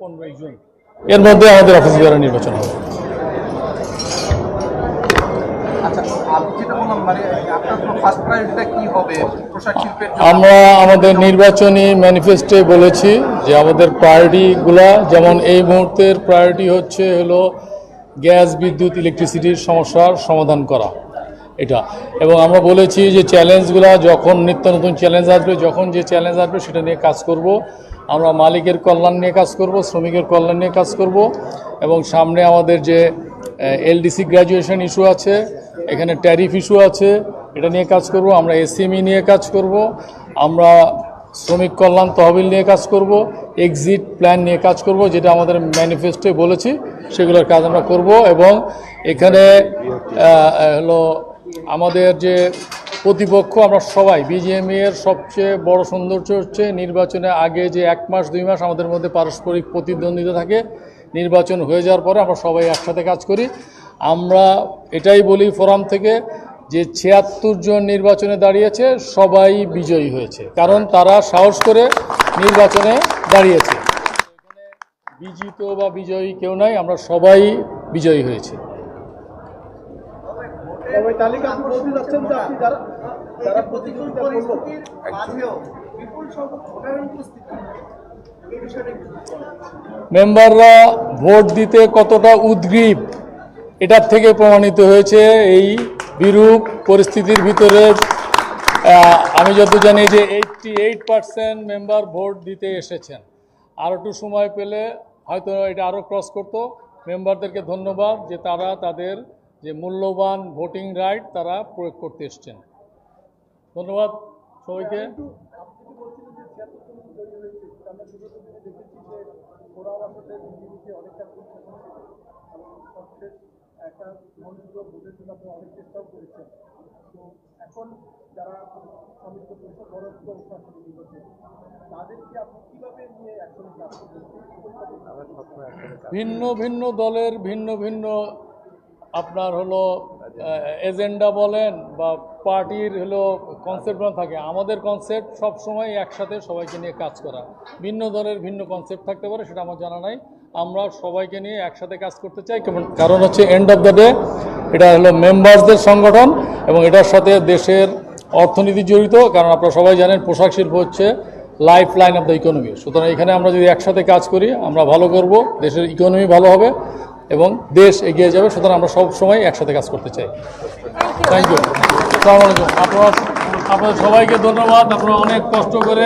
পনেরোই জুন। এর মধ্যে আমাদের অফিস দ্বারা নির্বাচন হবে। আচ্ছা মানে আমরা আমাদের নির্বাচনী ম্যানিফেস্টে বলেছি যে আমাদের প্রায়োরিটিগুলা যেমন এই মুহূর্তের প্রায়োরিটি হচ্ছে হলো গ্যাস বিদ্যুৎ ইলেকট্রিসিটির সমস্যার সমাধান করা। এটা। এবং আমরা বলেছি যে চ্যালেঞ্জগুলা যখন নিত্য নতুন চ্যালেঞ্জ আসবে, যখন যে চ্যালেঞ্জ আসবে সেটা নিয়ে কাজ করব। আমরা মালিকের কল্যাণ নিয়ে কাজ করব, শ্রমিকের কল্যাণ নিয়ে কাজ করব। এবং সামনে আমাদের যে এলডিসি গ্র্যাজুয়েশন ইস্যু আছে, এখানে ট্যারিফ ইস্যু আছে, এটা নিয়ে কাজ করব। আমরা এসএমই নিয়ে কাজ করব। আমরা শ্রমিক কল্যাণ তহবিল নিয়ে কাজ করব এক্সিট প্ল্যান নিয়ে কাজ করব, যেটা আমাদের ম্যানিফেস্টোয় বলেছি, সেগুলোর কাজ আমরা করব। এবং এখানে হলো আমাদের যে প্রতিপক্ষ, আমরা সবাই বিজিএমই এর সবচেয়ে বড় সৌন্দর্য হচ্ছে নির্বাচনে আগে যে এক মাস, দুই মাস আমাদের মধ্যে পারস্পরিক প্রতিদ্বন্দ্বিতা থাকে। নির্বাচন হয়ে যাওয়ার পরে আমরা সবাই একসাথে কাজ করি। আমরা এটাই বলি ফোরাম থেকে যে ছিয়াত্তর জন নির্বাচনে দাঁড়িয়েছে, সবাই বিজয়ী হয়েছে। কারণ তারা সাহস করে নির্বাচনে দাঁড়িয়েছে। বিজিত বা বিজয়ী কেউ নাই, আমরা সবাই বিজয়ী হয়েছি। তালিকা যাচ্ছেন যে আপনি যারা প্রতিযোগিতা বিপুল সংখ্যক উপস্থিতি মেম্বাররা ভোট দিতে কতটা উদ্গ্রীব, এটার থেকে প্রমাণিত হয়েছে এই বিরূপ পরিস্থিতির ভিতরে। আমি যত জানি যে eighty eight percent member vote দিতে এসেছেন। আর একটু সময় পেলে হয়তো এটা আরও ক্রস করতো। মেম্বারদেরকে ধন্যবাদ যে তারা তাদের যে মূল্যবান ভোটিং রাইট তারা প্রয়োগ করতে এসছেন। ধন্যবাদ সবাইকে। একটা মনোযোগ ভোটের জন্য আপনি অনেক চেষ্টাও করেছেন। তো এখন যারা সমস্ত পরিষদ বরাদ্দ তাদেরকে আপনি কীভাবে নিয়ে একসঙ্গে কাজ করবেন? ভিন্ন ভিন্ন দলের ভিন্ন ভিন্ন আপনার হলো এজেন্ডা বলেন বা পার্টির হলো কনসেপ্ট থাকে, আমাদের কনসেপ্ট সব সময় একসাথে সবাইকে নিয়ে কাজ করা। ভিন্ন দলের ভিন্ন কনসেপ্ট থাকতে পারে, সেটা আমার জানা নাই। আমরা সবাইকে নিয়ে একসাথে কাজ করতে চাই কারণ হচ্ছে এন্ড অফ দ্য ডে এটা হলো মেম্বার্সদের সংগঠন এবং এটার সাথে দেশের অর্থনীতি জড়িত, কারণ আপনারা সবাই জানেন পোশাক শিল্প হচ্ছে life line of the economy সুতরাং এখানে আমরা যদি একসাথে কাজ করি, আমরা ভালো করব, দেশের ইকোনমি ভালো হবে। এবং দেশ এগিয়ে যাবে, সুতরাং আমরা সব সময় একসাথে কাজ করতে চাই। থ্যাংক ইউ আপনার আপনাদের সবাইকে ধন্যবাদ। আপনারা অনেক কষ্ট করে